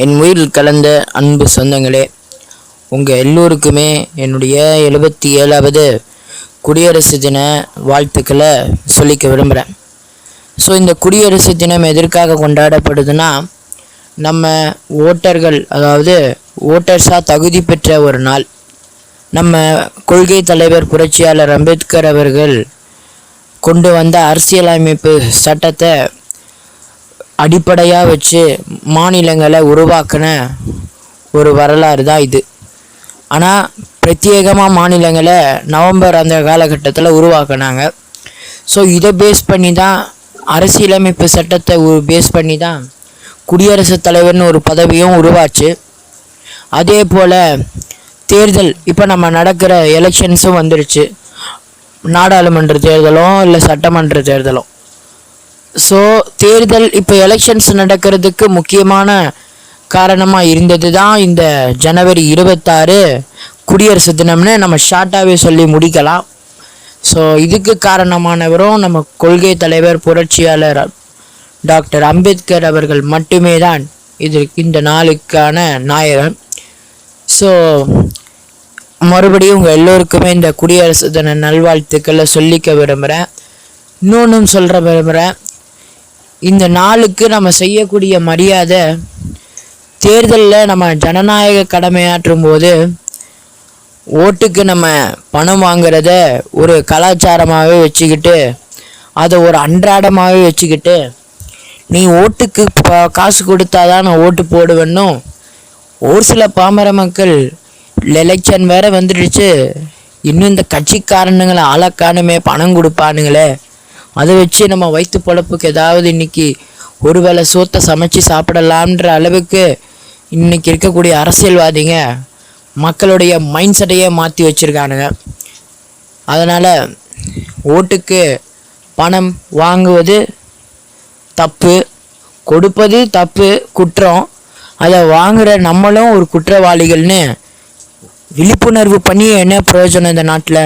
என் உயிரில் கலந்த அன்பு சொந்தங்களே உங்கள் எல்லோருக்குமே என்னுடைய எழுபத்தி ஏழாவது குடியரசு தின வாழ்த்துக்களை சொல்லிக்க விரும்புகிறேன் ஸோ இந்த குடியரசு தினம் எதற்காக கொண்டாடப்படுதுன்னா நம்ம ஓட்டர்கள் அதாவது ஓட்டர்ஸாக தகுதி பெற்ற ஒரு நாள். நம்ம கொள்கை தலைவர் புரட்சியாளர் அம்பேத்கர் அவர்கள் கொண்டு வந்த அரசியலமைப்பு சட்டத்தை அடிப்படையாக வச்சு மாநிலங்களை உருவாக்கின ஒரு வரலாறு தான் இது. ஆனால் பிரத்யேகமாக மாநிலங்களை நவம்பர் அந்த காலகட்டத்தில் உருவாக்குனாங்க. ஸோ இதை பேஸ் பண்ணி தான் அரசியலமைப்பு சட்டத்தை பேஸ் பண்ணி தான் குடியரசுத் தலைவர்னு ஒரு பதவியும் உருவாச்சு. அதே போல் தேர்தல் இப்போ நம்ம நடக்கிற எலெக்ஷன்ஸும் வந்துருச்சு. நாடாளுமன்ற தேர்தலும் இல்லை சட்டமன்ற தேர்தலும் ஸோ தேர்தல் இப்போ எலெக்ஷன்ஸ் நடக்கிறதுக்கு முக்கியமான காரணமாக இருந்தது தான் இந்த ஜனவரி இருபத்தாறு குடியரசு தினம்னு நம்ம ஷார்ட்டாகவே சொல்லி முடிக்கலாம். ஸோ இதுக்கு காரணமானவரும் நம்ம கொள்கை தலைவர் புரட்சியாளர் டாக்டர் அம்பேத்கர் அவர்கள் மட்டுமே தான் இது இந்த நாளுக்கான நாயகன். ஸோ மறுபடியும் உங்கள் எல்லோருக்குமே இந்த குடியரசு தின நல்வாழ்த்துக்களை சொல்லிக்க விரும்புகிறேன் இன்னொன்றும் சொல்கிற விரும்புகிறேன் இந்த நாளுக்கு நம்ம செய்யக்கூடிய மரியாதை தேர்தலில் நம்ம ஜனநாயக கடமையாற்றும் போது ஓட்டுக்கு நம்ம பணம் வாங்கிறத ஒரு கலாச்சாரமாகவே வச்சுக்கிட்டு அதை ஒரு அன்றாடமாகவே வச்சுக்கிட்டு நீ ஓட்டுக்கு காசு காசு கொடுத்தாதான் நான் ஓட்டு போடுவேன்னும் ஒரு சில பாமர மக்கள் எலெக்ஷன் வேற வந்துடுச்சு. இன்னும் இந்த கட்சிக்காரனுங்களை ஆளக்கானுமே பணம் கொடுப்பானுங்களே. அதை வச்சு நம்ம வயிற்று பொழப்புக்கு ஏதாவது இன்னைக்கு ஒருவேளை சோத்தை சமைச்சு சாப்பிடலாம்ன்ற அளவுக்கு இன்னைக்கு இருக்கக்கூடிய அரசியல்வாதிங்க மக்களுடைய மைண்ட் செட்டையே மாற்றி வச்சுருக்கானுங்க. அதனால் ஓட்டுக்கு பணம் வாங்குவது தப்பு கொடுப்பது தப்பு குற்றம். அதை வாங்குகிற நம்மளும் ஒரு குற்றவாளிகள்னு விழிப்புணர்வு பண்ணி என்ன பிரயோஜனம் இந்த நாட்டில்?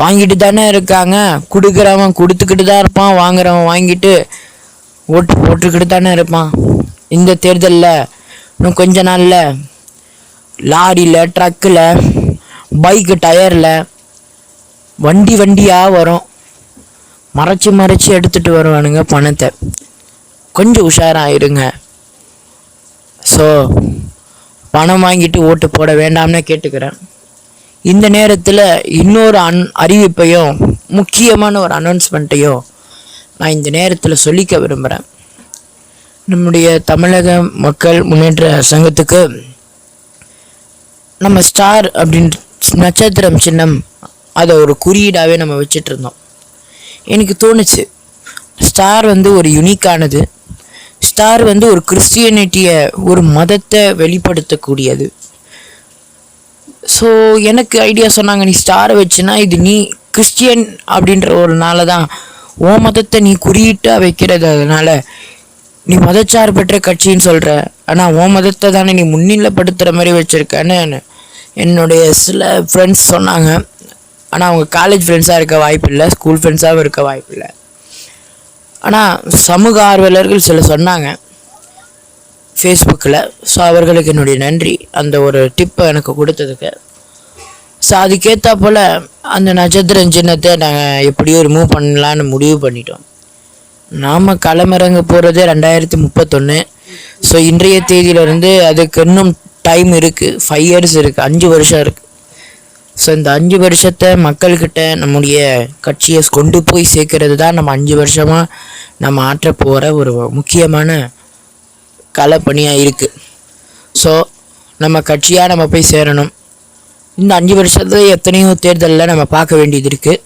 வாங்கிட்டு தானே இருக்காங்க. கொடுக்குறவன் கொடுத்துக்கிட்டு தான் இருப்பான். வாங்குறவன் வாங்கிட்டு ஓட்டு போட்டுக்கிட்டு தானே இருப்பான். இந்த தேர்தலில் இன்னும் கொஞ்ச நாளில் லாரியில் ட்ரக்கில் பைக்கு டயரில் வண்டி வண்டியாக வரும். மறைச்சி மறைச்சி எடுத்துகிட்டு வருவானுங்க பணத்தை. கொஞ்சம் உஷாராக இருங்க ஸோ பணம் வாங்கிட்டு ஓட்டு போட வேண்டாம்னு கேட்டுக்கிறேன். இந்த நேரத்தில் இன்னொரு அன் அறிவிப்பையும் முக்கியமான ஒரு அனௌன்ஸ்மெண்ட்டையும் நான் இந்த நேரத்தில் சொல்லிக்க விரும்புகிறேன் நம்முடைய தமிழக மக்கள் முன்னேற்ற சங்கத்துக்கு நம்ம ஸ்டார் அப்படின்ற நட்சத்திரம் சின்னம் அதை ஒரு குறியீடாகவே நம்ம வச்சிட்டு இருந்தோம் எனக்கு தோணுச்சு ஸ்டார் வந்து ஒரு யுனிக்கானது ஸ்டார் வந்து ஒரு கிறிஸ்டியனிட்டியை ஒரு மதத்தை வெளிப்படுத்தக்கூடியது. ஸோ எனக்கு ஐடியா சொன்னாங்க நீ ஸ்டாரை வச்சுனா இது நீ கிறிஸ்டியன் அப்படின்ற ஒரு நாளை தான் ஓ மதத்தை நீ குறியீட்டாக வைக்கிறது அதனால. நீ மதச்சார்பற்ற கட்சின்னு சொல்கிற ஆனால் ஓ மதத்தை தானே நீ முன்னிலைப்படுத்துகிற மாதிரி வச்சுருக்கன்னு என்னுடைய சில ஃப்ரெண்ட்ஸ் சொன்னாங்க. ஆனால் அவங்க காலேஜ் ஃப்ரெண்ட்ஸாக இருக்க வாய்ப்பில்லை ஸ்கூல் ஃப்ரெண்ட்ஸாகவும் இருக்க வாய்ப்பில்லை. ஆனால் சமூக ஆர்வலர்கள் சில சொன்னாங்க. ஃபேஸ்புக்கில் ஸோ அவர்களுக்கு என்னுடைய நன்றி. அந்த ஒரு டிப்பை எனக்கு கொடுத்ததுக்கு. ஸோ அதுக்கேற்றா போல் அந்த நட்சத்திர சின்னத்தை நாங்கள் எப்படியோ ரிமூவ் பண்ணலான்னு முடிவு பண்ணிட்டோம். நாம் களமிறங்க போகிறது ரெண்டாயிரத்தி முப்பத்தொன்று ஸோ இன்றைய தேதியிலேருந்து அதுக்கு இன்னும் டைம் இருக்குது ஃபைவ் இயர்ஸ் இருக்குது அஞ்சு வருஷம் இருக்குது ஸோ இந்த அஞ்சு வருஷத்தை மக்கள்கிட்ட நம்முடைய கட்சியை கொண்டு போய் சேர்க்கறது தான் நம்ம அஞ்சு வருஷமாக நம்ம ஆற்ற போகிற ஒரு முக்கியமான களப்பணியாக இருக்குது ஸோ நம்ம கட்சியாக நம்ம போய் சேரணும். இந்த அஞ்சு வருஷத்துல எத்தனையோ தேர்தலில் நம்ம பார்க்க வேண்டியது இருக்குது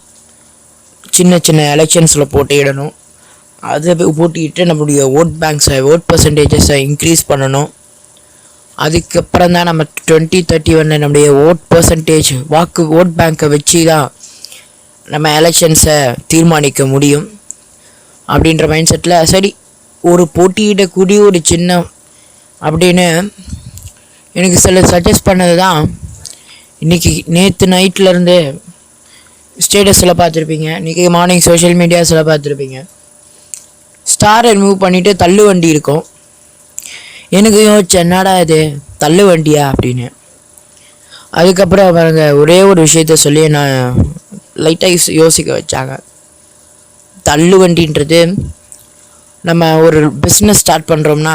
சின்ன சின்ன எலெக்ஷன்ஸில் போட்டியிடணும். அதை போட்டிக்கிட்டு நம்மளுடைய ஓட் பேங்க்ஸை ஓட் பர்சன்டேஜஸை இன்க்ரீஸ் பண்ணணும். அதுக்கப்புறம் தான் நம்ம டுவெண்ட்டி தேர்ட்டி ஒன்று நம்முடைய ஓட் பர்சன்டேஜ் வாக்கு ஓட் பேங்க்கை வச்சு தான் நம்ம எலெக்ஷன்ஸை தீர்மானிக்க முடியும். அப்படின்ற மைண்ட் செட்டில் சரி ஒரு போட்டியிடக்கூடிய ஒரு சின்னம் அப்படின்னு எனக்கு சில சஜஸ்ட் பண்ணது தான் இன்றைக்கி நேற்று நைட்லேருந்து ஸ்டேட்டஸில் பார்த்துருப்பீங்க. இன்றைக்கி மார்னிங் சோஷியல் மீடியாஸில் பார்த்துருப்பீங்க. ஸ்டாரை ரிமூவ் பண்ணிவிட்டு தள்ளு வண்டி இருக்கும். எனக்கு யோசிச்சேன் என்னடா இது? தள்ளு வண்டியா? அப்படின்னு. அதுக்கப்புறம் அவங்க ஒரே ஒரு விஷயத்த சொல்லி நான் லைட்டாக யோசிக்க வச்சாங்க. தள்ளு வண்டின்றது நம்ம ஒரு பிஸ்னஸ் ஸ்டார்ட் பண்ணுறோம்னா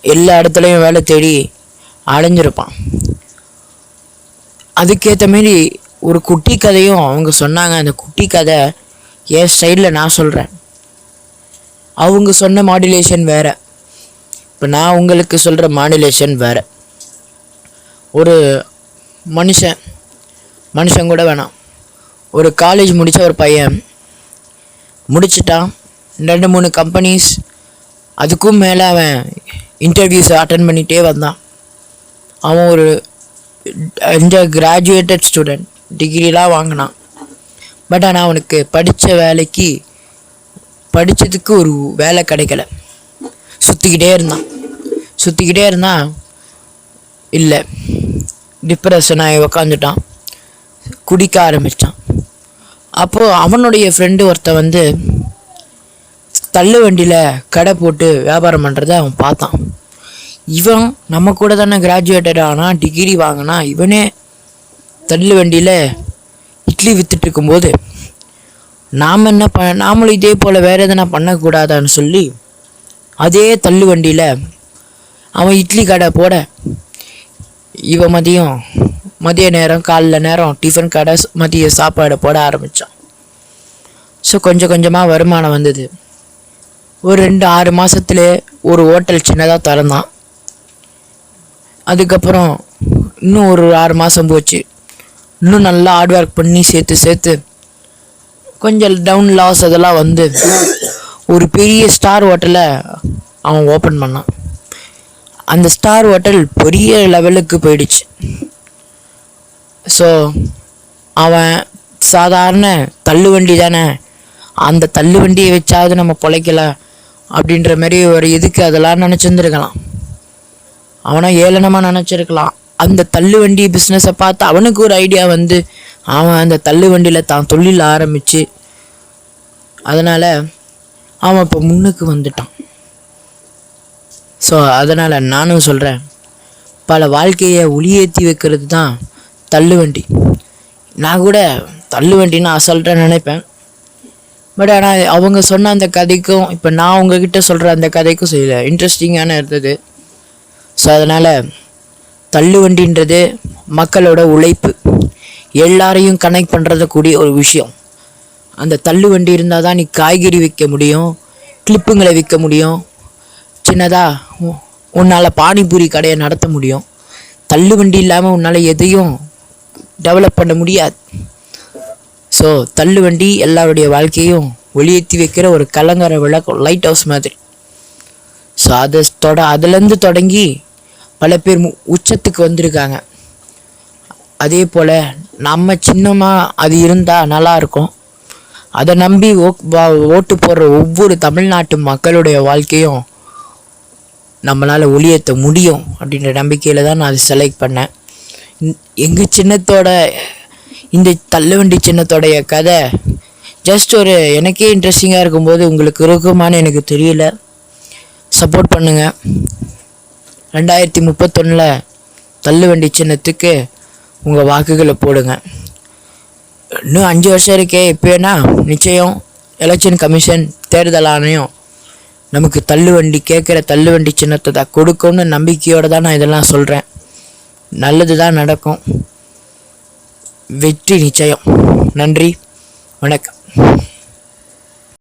எல்லா இடத்துலையும் வேலை தேடி அலைஞ்சிருப்பான். அதுக்கேற்ற மாரி ஒரு குட்டி கதையும் அவங்க சொன்னாங்க. அந்த குட்டி கதை என் ஸ்டைலில் நான் சொல்கிறேன் அவங்க சொன்ன மாடுலேஷன் வேறு. இப்போ நான் உங்களுக்கு சொல்கிற மாடுலேஷன் வேறு. ஒரு மனுஷன் மனுஷன் கூட வேணாம். ஒரு காலேஜ் முடித்த ஒரு பையன் முடிச்சிட்டான். ரெண்டு மூணு கம்பெனிஸ் அதுக்கும் மேலே அவன் இன்டர்வியூஸ் அட்டன் பண்ணிகிட்டே வந்தான். அவன் ஒரு இந்த கிராஜுவேட்டட் ஸ்டூடெண்ட் டிகிரிலாம் வாங்கினான். பட் ஆனால் அவனுக்கு படித்த வேலைக்கு படித்ததுக்கு ஒரு வேலை கிடைக்கல. சுற்றிக்கிட்டே இருந்தான். சுற்றிக்கிட்டே இருந்தான் இல்லை டிப்ரெஷன் ஆகி உக்காந்துட்டான். குடிக்க ஆரம்பித்தான் அப்போது அவனுடைய ஃப்ரெண்டு ஒருத்தன் வந்து தள்ளு வண்டியில் கடை போட்டு வியாபாரம் பண்ணுறத அவன் பார்த்தான். இவன் நம்ம கூட தானே கிராஜுவேட்டட் ஆனால் டிகிரி வாங்கினா இவனே தள்ளு வண்டியில் இட்லி வித்துட்டு இருக்கும்போது நாம் என்ன ப நாமளும் இதே போல் வேறு எதனா பண்ணக்கூடாதான்னு சொல்லி அதே தள்ளு வண்டியில் அவன் இட்லி கடை போட இவன் மதியம் மதிய நேரம் காலைல நேரம் டிஃபன் கடை மதிய சாப்பாடு போட ஆரம்பித்தான் ஸோ கொஞ்சம் கொஞ்சமாக வருமானம் வந்தது. ஒரு ரெண்டு ஆறு மாதத்துல ஒரு ஹோட்டல் சின்னதாக திறந்தான். அதுக்கப்புறம் இன்னும் ஒரு ஆறு மாதம் போச்சு. இன்னும் நல்லா ஹார்ட் ஒர்க் பண்ணி சேர்த்து சேர்த்து கொஞ்சம் டவுன் லாஸ் அதெல்லாம் வந்து ஒரு பெரிய ஸ்டார் ஹோட்டலை அவன் ஓப்பன் பண்ணான். அந்த ஸ்டார் ஹோட்டல் பெரிய லெவலுக்கு போயிடுச்சு. ஸோ அவன் சாதாரண தள்ளுவண்டி தானே. அந்த தள்ளுவண்டியை வச்சாவது நம்ம பிழைக்கலாம் அப்படின்ற மாதிரி ஒரு இதுக்கு அதெல்லாம் நினச்சிருந்துருக்கலாம். அவனை ஏளனமாக நினச்சிருக்கலாம். அந்த தள்ளுவண்டி பிஸ்னஸை பார்த்து அவனுக்கு ஒரு ஐடியா வந்து அவன் அந்த தள்ளுவண்டியில் தான் தொழில் ஆரம்பித்து அதனால் அவன் இப்போ முன்னுக்கு வந்துட்டான். ஸோ அதனால் நானும் சொல்கிறேன் பல வாழ்க்கையை ஒளியேற்றி வைக்கிறது தான் தள்ளுவண்டி. நான் கூட தள்ளுவண்டின்னு அசல்ட்டாக நினைப்பேன். பட் ஆனால் அவங்க சொன்ன அந்த கதைக்கும் இப்போ நான் உங்ககிட்ட சொல்கிற அந்த கதைக்கும் சில இன்ட்ரெஸ்டிங்கான இருந்தது. ஸோ அதனால் தள்ளுவண்டின்றது மக்களோட உழைப்பு. எல்லாரையும் கனெக்ட் பண்ணுறது கூடிய ஒரு விஷயம். அந்த தள்ளுவண்டி இருந்தால் தான் நீ காய்கறி விற்க முடியும் கிளிப்புங்களை விற்க முடியும். சின்னதாக உன்னால் பானிபூரி கடையை நடத்த முடியும். தள்ளுவண்டி இல்லாமல் உன்னால் எதையும் டெவலப் பண்ண முடியாது. ஸோ தள்ளுவண்டி எல்லாருடைய வாழ்க்கையும் ஒளியேற்றி வைக்கிற ஒரு கலங்கர விளக்கம் லைட் ஹவுஸ் மாதிரி. ஸோ அதை தொட அதுலேருந்து தொடங்கி பல பேர் மு- உச்சத்துக்கு வந்திருக்காங்க. அதே போல் நம்ம சின்னமாக அது இருந்தால் நல்லாயிருக்கும் அதை நம்பி ஓ வா- ஓட்டு போடுற ஒவ்வொரு தமிழ்நாட்டு மக்களுடைய வாழ்க்கையும் நம்மளால் ஒளியேற்ற முடியும் அப்படின்ற நம்பிக்கையில் தான் நான் அதை செலக்ட் பண்ணேன். எங்கள் சின்னத்தோட இந்த தள்ளுவண்டி சின்னத்தோடைய கதை. ஜஸ்ட் ஒரு எனக்கே இன்ட்ரெஸ்டிங்காக இருக்கும்போது உங்களுக்கு இருக்குமான்னு எனக்கு தெரியல. சப்போர்ட் பண்ணுங்கள் ரெண்டாயிரத்தி முப்பத்தொன்னில் தள்ளுவண்டி சின்னத்துக்கு உங்கள் வாக்குகளை போடுங்க. இன்னும் அஞ்சு வருஷம் இருக்கே இப்போனா நிச்சயம் எலெக்ஷன் கமிஷன் தேர்தல் ஆணையம் நமக்கு தள்ளுவண்டி கேட்குற தள்ளுவண்டி சின்னத்தை தான் கொடுக்கும்னு நம்பிக்கையோடு தான் நான் இதெல்லாம் சொல்கிறேன் நல்லது தான் நடக்கும். வெற்றி நிச்சயம். நன்றி. வணக்கம்.